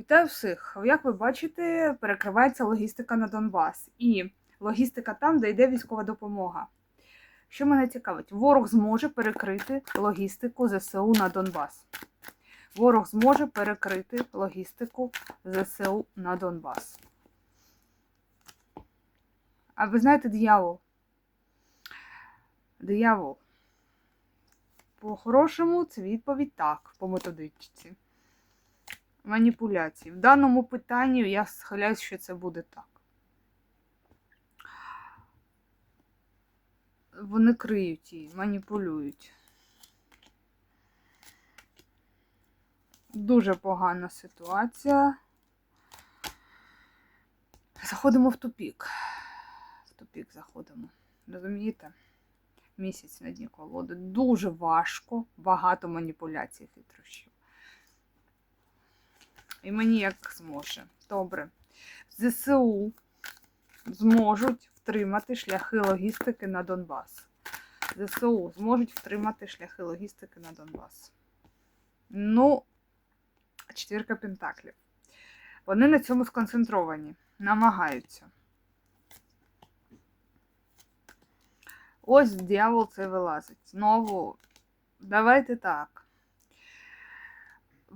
Вітаю всіх! Як ви бачите, перекривається логістика на Донбас. І логістика там, де йде військова допомога. Що мене цікавить, ворог зможе перекрити логістику ЗСУ на Донбас. Ворог зможе перекрити логістику ЗСУ на Донбас. А ви знаєте диявол? Диявол. По-хорошому, це відповідь так, по методичці маніпуляцій. В даному питанні я схиляюсь, що це буде так. Вони криють її, маніпулюють. Дуже погана ситуація. Заходимо в тупік. В тупік заходимо. Розумієте? Місяць на дні колоди. Дуже важко, багато маніпуляцій хитрощів. І мені як зможе. Добре. ЗСУ зможуть втримати шляхи логістики на Донбас. ЗСУ зможуть втримати шляхи логістики на Донбас. Ну, четвірка пентаклів. Вони на цьому сконцентровані, намагаються. Ось дьявол це вилазить. Знову, давайте так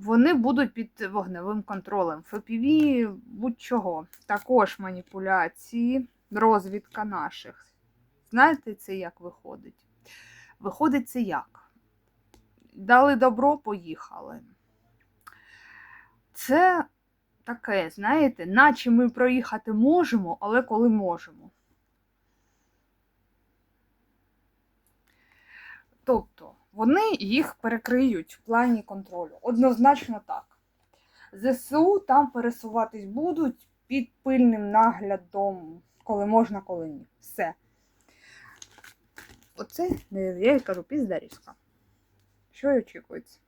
вони будуть під вогневим контролем. ФПВ будь-чого. Також маніпуляції, розвідка наших. Знаєте, це як виходить? Виходить це як? Дали добро, поїхали. Це таке, знаєте, наче ми проїхати можемо, але коли можемо. Тобто, вони їх перекриють в плані контролю. Однозначно так. ЗСУ там пересуватись будуть під пильним наглядом, коли можна, коли ні. Все. Оце, я кажу, піздарівська. Що й очікується?